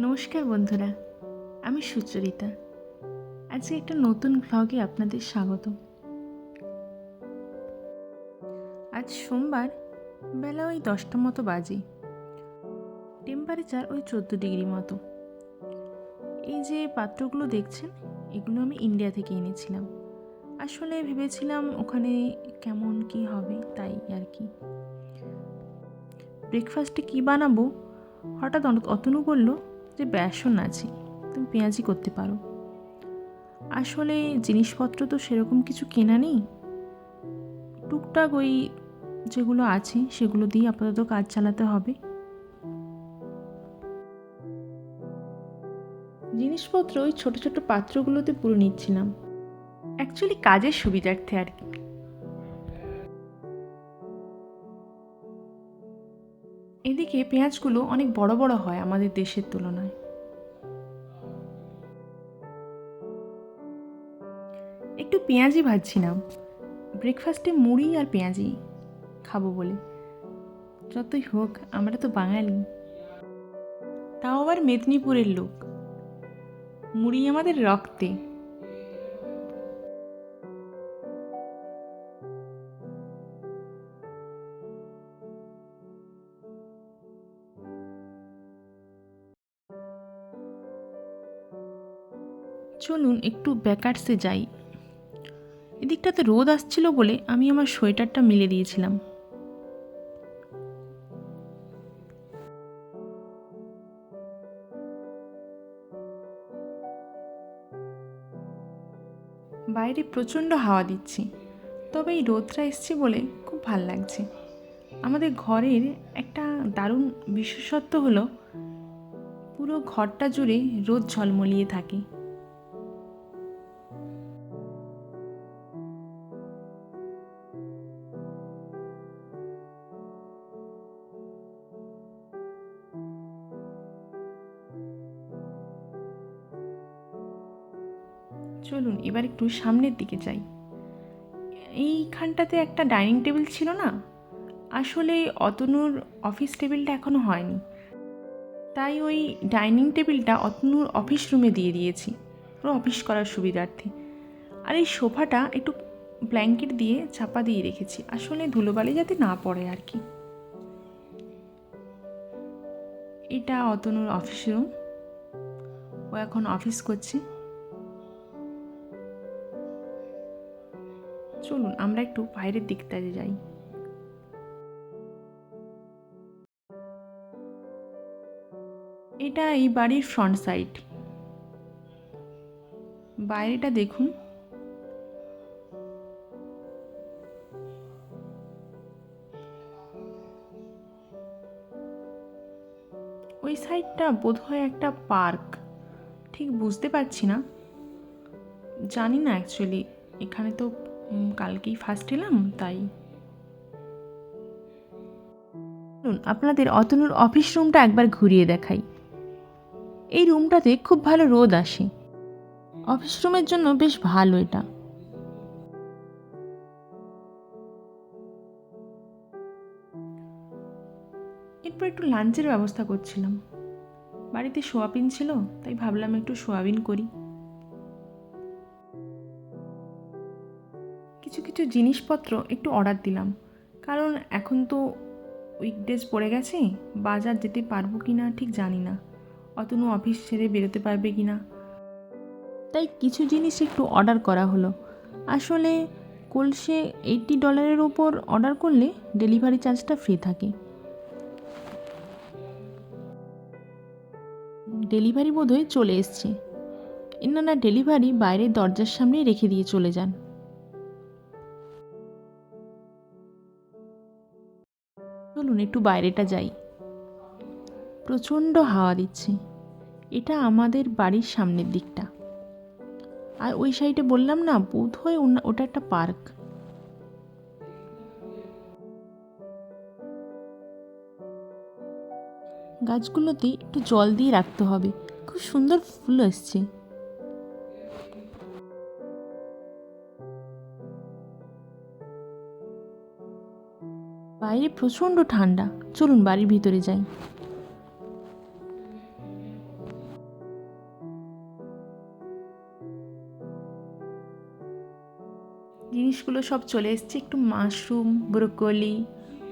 নমস্কার বন্ধুরা, আমি সুচরিতা। আজকে একটা নতুন ভ্লগে আপনাদের স্বাগত। আজ সোমবার, বেলা ওই দশটা মতো বাজে। টেম্পারেচার ওই চোদ্দ ডিগ্রি মতো। এই যে পাত্রগুলো দেখছেন, এগুলো আমি ইন্ডিয়া থেকে এনেছিলাম। আসলে ভেবেছিলাম ওখানে কেমন কি হবে তাই আর কি। ব্রেকফাস্টে কী বানাবো? হঠাৎ অতনু বলল যে বেসন আছে, তুমি পেঁয়াজি করতে পারো। আসলে জিনিসপত্র তো সেরকম কিছু কেনা নেই। টুকটাক ওই যেগুলো আছে, সেগুলো দিয়ে আপাতত কাজ চালাতে হবে। জিনিসপত্র ওই ছোট ছোট পাত্রগুলোতে পুরো নিচ্ছিলাম। অ্যাকচুয়ালি কাজের সুবিধার্থে আর কি। এদিকে পেঁয়াজগুলো অনেক বড় বড় হয় আমাদের দেশের তুলনায়। একটু পেঁয়াজি ভাজছিলাম। ব্রেকফাস্টে মুড়ি আর পেঁয়াজি খাব বলে। যতই হোক, আমরা তো বাঙালি। তাও আবার মেদিনীপুরের লোক। মুড়ি আমাদের রক্তে। চলুন একটু ব্যাকার্সে যাই। এদিকটাতে রোদ আসছিল বলে আমি আমার সোয়েটারটা মিলে দিয়েছিলাম। বাইরে প্রচণ্ড হাওয়া দিচ্ছে। তবে এই রোদটা এসছে বলে খুব ভালো লাগছে। আমাদের ঘরের একটা দারুণ বিশেষত্ব হলো, পুরো ঘরটা জুড়ে রোদ ঝলমলিয়ে থাকে। চলুন, এবার একটু সামনের দিকে যাই। এইখানটাতে একটা ডাইনিং টেবিল ছিল না? আসলে অতনুর অফিস টেবিলটা এখনও হয়নি। তাই ওই ডাইনিং টেবিলটা অতনুর অফিস রুমে দিয়ে দিয়েছি। ওর অফিস করার সুবিধার্থে। আর এই সোফাটা একটু ব্ল্যাঙ্কেট দিয়ে চাপা দিয়ে রেখেছি। আসলে ধুলোবালি যাতে না পড়ে আর কি। এটা অতনুর অফিস রুম। ও এখন অফিস করছে। চলুন, আমরা একটু বাইরের দিকটাতে যাই। এটা এই বাড়ির ফ্রন্ট সাইড বাইরেটা দেখুন। ওই সাইডটা বোধহয় একটা পার্ক ঠিক বুঝতে পারছি না। জানি না অ্যাকচুয়ালি এখানে তো কালকেই ফার্স্ট এলাম তাই। আপনাদের অতনুর অফিস রুমটা একবার ঘুরিয়ে দেখাই। এই রুমটাতে খুব ভালো রোদ আসে। অফিস রুমের জন্য বেশ ভালো এটা। এরপর একটু লাঞ্চের ব্যবস্থা করছিলাম। বাড়িতে সোয়াবিন ছিল তাই ভাবলাম একটু সোয়াবিন করি। কিছু জিনিসপত্র একটু অর্ডার দিলাম। কারণ এখন তো উইকডেজ পড়ে গেছে, বাজার যেতে পারব কি না ঠিক জানি না। অতনু অফিস ছেড়ে বেরোতে পারবে কি না? তাই কিছু জিনিস একটু অর্ডার করা হলো। আসলে কলসে এইটটি ডলারের ওপর অর্ডার করলে ডেলিভারি চার্জটা ফ্রি থাকে। ডেলিভারি বোধহয় চলে এসছে। এনারা ডেলিভারি বাইরের দরজার সামনে রেখে দিয়ে চলে যান। চলুন, একটু বাইরেটা যাই। প্রচণ্ড হাওয়া দিচ্ছে। এটা আমাদের বাড়ির সামনের দিকটা। আর ওই সাইডে বললাম না বোধ হয় ওটা একটা পার্ক। গাছগুলোতে একটু জল দিয়ে রাখতে হবে। খুব সুন্দর ফুল এসছে। বাইরে প্রচণ্ড ঠান্ডা। চলুন বাড়ির ভিতরে যাই। জিনিসগুলো সব চলে এসছে। একটু মাশরুম, ব্রোকলি,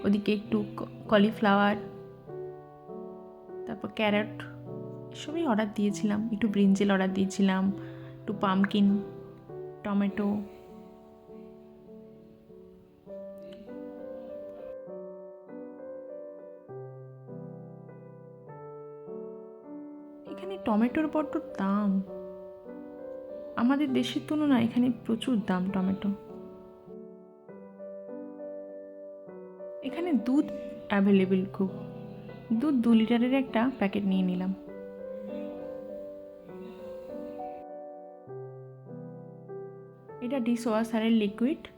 ওদিকে একটু কলিফ্লাওয়ার, তারপর ক্যারট, এসবই অর্ডার দিয়েছিলাম। একটু ব্রিঞ্জেল অর্ডার দিয়েছিলাম, একটু পামকিন, টমেটো। টমেটোর বড্ড দাম। আমাদের দেশের তুলনায় এখানে প্রচুর দাম টমেটো। এখানে দুধ অ্যাভেলেবেল খুব। দুধ দু লিটারের একটা প্যাকেট নিয়ে নিলাম। এটা ডিশ ওয়াশারের লিকুইড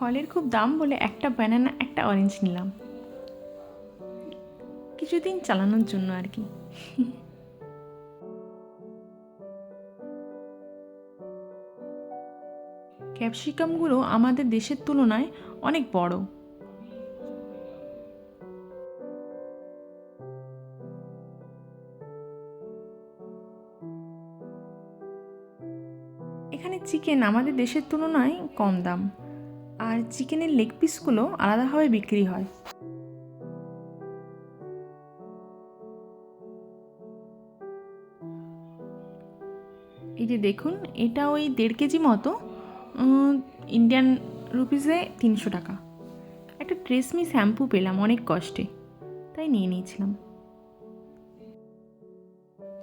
ফলের খুব দাম বলে একটা ব্যানানা একটা অরেঞ্জ নিলাম। কিছুদিন চালানোর জন্য আর কি। ক্যাপসিকামগুলো আমাদের দেশের তুলনায় অনেক বড়। এখানে চিকেন আমাদের দেশের তুলনায় কম দাম। আর চিকেনের লেগ পিসগুলো আলাদাভাবে বিক্রি হয়। এই যে দেখুন, এটা ওই দেড় কেজি মতো ইন্ডিয়ান রুপিসে তিনশো টাকা। একটা ট্রেসমি শ্যাম্পু পেলাম অনেক কষ্টে, তাই নিয়ে নিয়েছিলাম।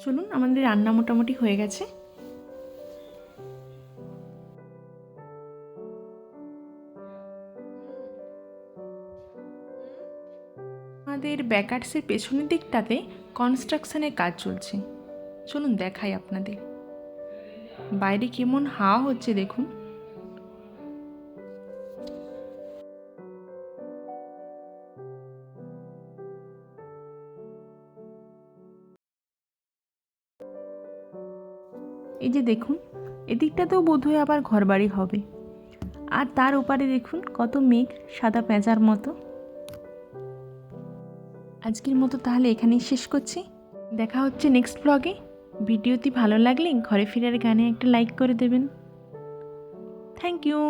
চলুন, আমাদের রান্না মোটামুটি হয়ে গেছে। আমাদের ব্যাকার্সের পেছনের দিকটাতে কনস্ট্রাকশনের কাজ চলছে। চলুন দেখাই আপনাদের। বাইরে কেমন হাওয়া হচ্ছে দেখুন। এই যে দেখুন, এদিকটাতেও বোধহয় আবার ঘরবাড়ি হবে। আর তার ওপারে দেখুন কত মেঘ, সাদা পেঁচার মতো। আজকের মতো তাহলে এখানেই শেষ করছি। দেখা হচ্ছে নেক্সট ব্লগে ভিডিওটি ভালো লাগলে ঘরে ফেরার গানে একটা লাইক করে দেবেন। Thank you